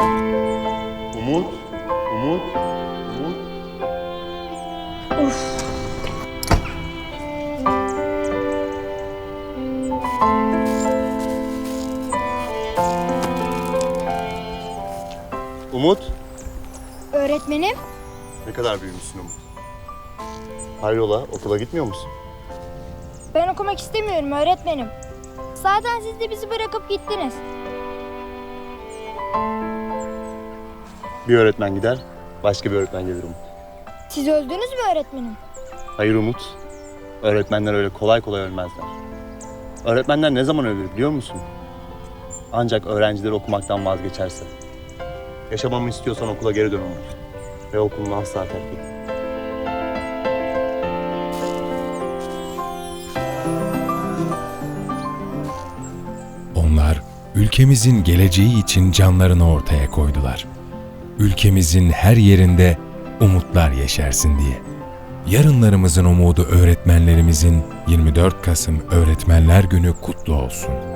Umut, Umut, Umut. Of. Umut. Öğretmenim. Ne kadar büyümüşsün Umut? Hayrola okula gitmiyor musun? Ben okumak istemiyorum öğretmenim. Zaten siz de bizi bırakıp gittiniz. Bir öğretmen gider, başka bir öğretmen gelir Umut. Siz öldünüz mü öğretmenim? Hayır Umut, öğretmenler öyle kolay kolay ölmezler. Öğretmenler ne zaman ölür biliyor musun? Ancak öğrenciler okumaktan vazgeçerse. Yaşamamı istiyorsan okula geri dön Umut. Ve okulunu asla terk etme. Onlar ülkemizin geleceği için canlarını ortaya koydular. Ülkemizin her yerinde umutlar yeşersin diye. Yarınlarımızın umudu öğretmenlerimizin 24 Kasım Öğretmenler Günü kutlu olsun.